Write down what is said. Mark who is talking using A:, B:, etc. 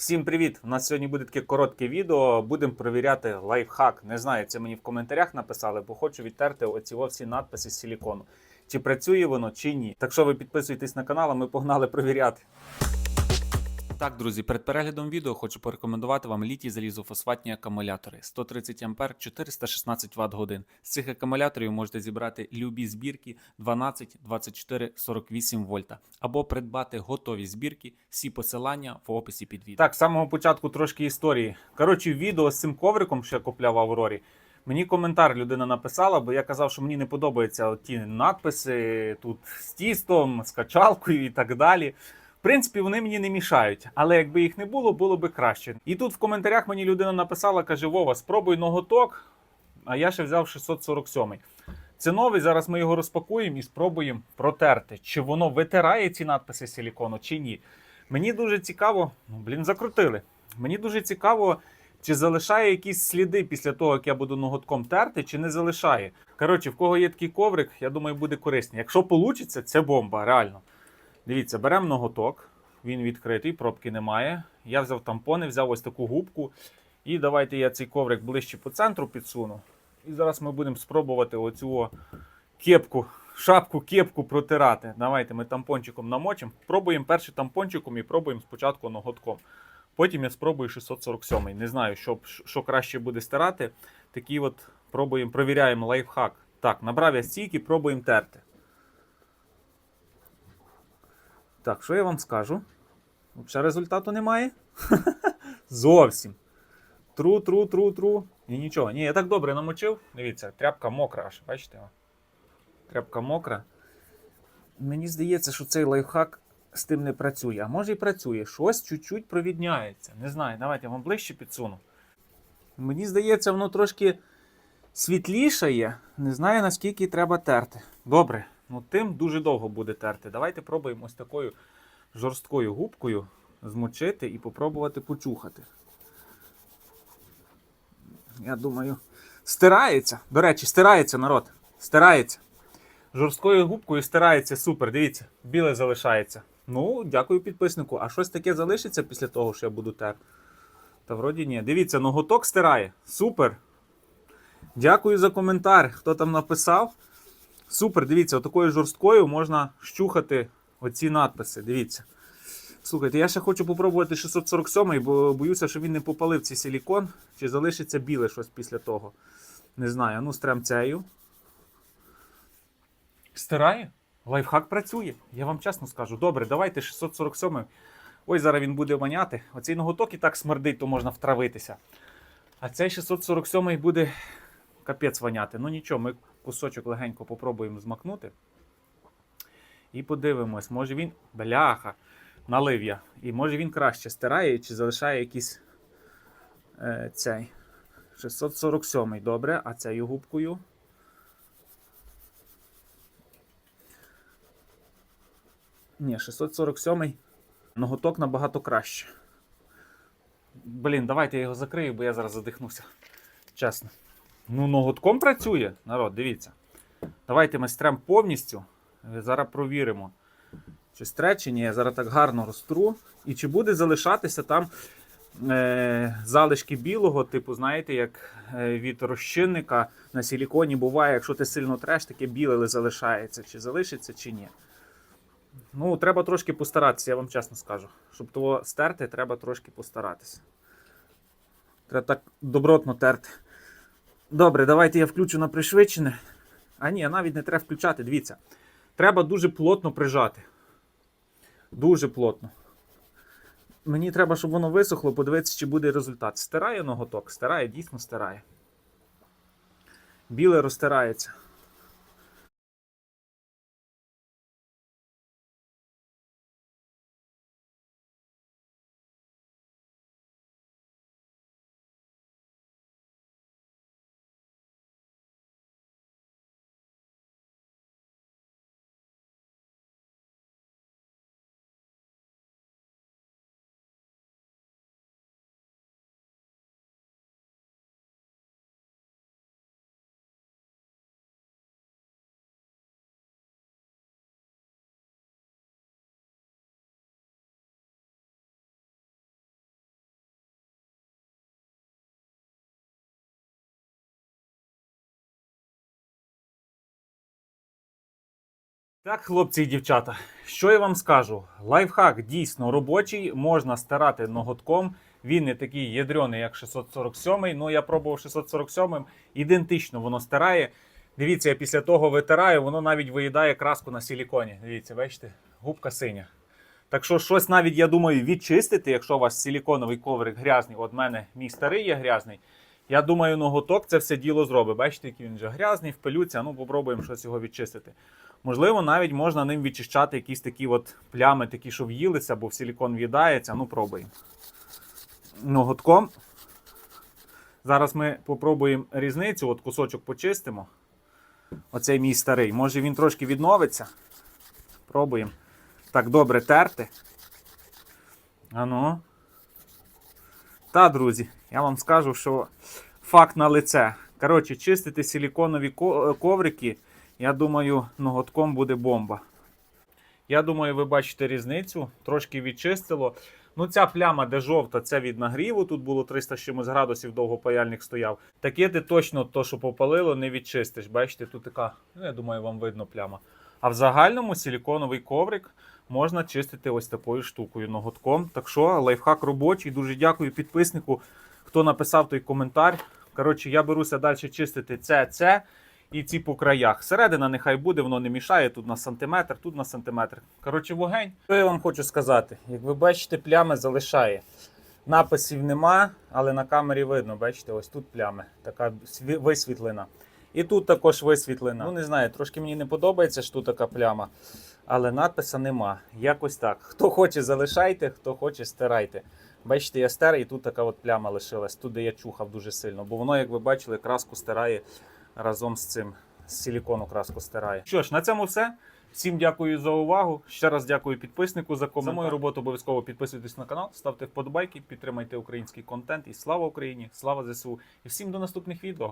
A: Всім привіт! У нас сьогодні буде таке коротке відео. Будемо перевіряти лайфхак. Не знаю, це мені в коментарях написали, бо хочу відтерти оці всі надписи з силікону. Чи працює воно, чи ні. Так що ви підписуйтесь на канал, а ми погнали перевіряти. Так, друзі, перед переглядом відео хочу порекомендувати вам літій залізофосфатні акумулятори 130 А 416 Вт годин. З цих акумуляторів можете зібрати любі збірки 12, 24, 48 вольта або придбати готові збірки. Всі посилання в описі під відео. Так, з самого початку трошки історії. Коротше, відео з цим ковриком, що я купляв в Аврорі. Мені коментар людина написала, бо я казав, що мені не подобаються ті надписи тут з тістом, з качалкою і так далі. В принципі, вони мені не мішають, але якби їх не було, було би краще. І тут в коментарях мені людина написала, каже: Вова, спробуй ноготок, а я ще взяв 647. Це новий, зараз ми його розпакуємо і спробуємо протерти, чи воно витирає ці надписи силікону, чи ні. Мені дуже цікаво, ну блін, закрутили. Мені дуже цікаво, чи залишає якісь сліди після того, як я буду ноготком терти, чи не залишає. Коротше, в кого є такий коврик, я думаю, буде корисний. Якщо вийде, це бомба, реально. Дивіться, беремо ноготок, він відкритий, пробки немає. Я взяв тампони, взяв ось таку губку. І давайте я цей коврик ближче по центру підсуну. І зараз ми будемо спробувати оцю кепку, шапку, кепку протирати. Давайте ми тампончиком намочимо. Пробуємо першим тампончиком і пробуємо спочатку ноготком. Потім я спробую 647. Не знаю, що, що краще буде стирати. Такий от пробуємо, провіряємо лайфхак. Так, набрав я стійки, пробуємо терти. Так, що я вам скажу? Взагалі результату немає. Зовсім. Тру, тру, тру, тру. І нічого. Ні, я так добре намочив. Дивіться, тряпка мокра аж, бачите? Тряпка мокра. Мені здається, що цей лайфхак з тим не працює. А може і працює. Щось чуть-чуть провідняється. Не знаю, давайте я вам ближче підсуну. Мені здається, воно трошки світлішає. Не знаю, наскільки треба терти. Добре, ну тим дуже довго буде терти. Давайте пробуємо ось такою жорсткою губкою змочити і попробувати почухати. Я думаю, стирається. До речі, стирається народ. Стирається. Жорсткою губкою стирається супер. Дивіться, біле залишається. Ну, дякую підписнику. А щось таке залишиться після того, що я буду тер. Та вроді ні. Дивіться, ноготок стирає. Супер. Дякую за коментар. Хто там написав? Супер, дивіться, отакою жорсткою можна щухати оці надписи. Дивіться. Слухайте, я ще хочу попробувати 647, бо боюся, що він не попалив цей силікон, чи залишиться біле щось після того. Не знаю. Ну, стремцею. Стирає? Лайфхак працює. Я вам чесно скажу. Добре, давайте 647. Ой, зараз він буде маняти. Оцей ноготок і так смердить, то можна втравитися. А цей 647 буде капець воняти. Ну нічого, ми кусочок легенько попробуємо змакнути. І подивимось, може він. Бляха, налив я. І може він краще стирає чи залишає якийсь е, цей. 647 добре, а цією губкою. Ні, 647 ноготок набагато краще. Блін, давайте я його закрию, бо я зараз задихнуся. Чесно. Ну, ноготком працює, народ, дивіться. Давайте ми стрем повністю. Зараз провіримо. Чи стре, ні. Я зараз так гарно розтру. І чи буде залишатися там е, залишки білого, типу, знаєте, як е, від розчинника на силіконі буває, якщо ти сильно треш, таке біле залишається. Чи залишиться, чи ні. Ну, треба трошки постаратися, я вам чесно скажу. Щоб того стерти, треба трошки постаратися. Треба так добротно терти. Добре, давайте я включу на пришвидшене. А ні, навіть не треба включати, дивіться. Треба дуже плотно прижати. Дуже плотно. Мені треба, щоб воно висохло, подивитися, чи буде результат. Стирає ноготок, стирає, дійсно стирає. Біле розтирається. Так, хлопці і дівчата, що я вам скажу? Лайфхак дійсно робочий, можна стирати ноготком. Він не такий ядрений, як 647. Ну, я пробував 647, ідентично воно стирає. Дивіться, я після того витираю, воно навіть виїдає краску на силіконі. Дивіться, бачите, губка синя. Так що щось навіть, я думаю, відчистити, якщо у вас силіконовий коврик грязний. От мене мій старий є грязний. Я думаю, ноготок це все діло зробить. Бачите, який він вже грязний, в пилюці. А ну попробуємо щось його відчистити. Можливо, навіть можна ним відчищати якісь такі от плями, такі, що в'їлися, бо в силікон в'їдається. Ну, пробуємо. Ноготком. Зараз ми попробуємо різницю, от кусочок почистимо. Оцей мій старий. Може він трошки відновиться. Пробуємо. Так, добре терти. Ану. Та, друзі, я вам скажу, що факт на лице. Коротше, чистити силіконові коврики, я думаю, ноготком буде бомба. Я думаю, ви бачите різницю. Трошки відчистило. Ну, ця пляма, де жовта, це від нагріву. Тут було 300 чимось градусів, довго паяльник стояв. Таке ти точно то, що попалило, не відчистиш. Бачите, тут така, ну, я думаю, вам видно пляма. А в загальному силіконовий коврик можна чистити ось такою штукою ноготком. Так що лайфхак робочий. Дуже дякую підписнику, хто написав той коментар. Коротше, я беруся далі чистити це, це і ці по краях. Середина нехай буде, воно не мішає. Тут на сантиметр, тут на сантиметр. Коротше, вогень. Що я вам хочу сказати? Як ви бачите, плями залишає. Написів нема, але на камері видно, бачите, ось тут плями, така сві- висвітлена. І тут також висвітлена. Ну, не знаю, трошки мені не подобається, що тут така пляма, але надписа нема. Якось так. Хто хоче, залишайте, хто хоче, стирайте. Бачите, я стер, і тут така от пляма лишилась, тут де я чухав дуже сильно, бо воно, як ви бачили, краску стирає разом з цим, з силікону краску стирає. Що ж, на цьому все. Всім дякую за увагу. Ще раз дякую підписнику за коментар. За мою роботу обов'язково підписуйтесь на канал, ставте вподобайки, підтримайте український контент. І слава Україні! Слава ЗСУ! І всім до наступних відео.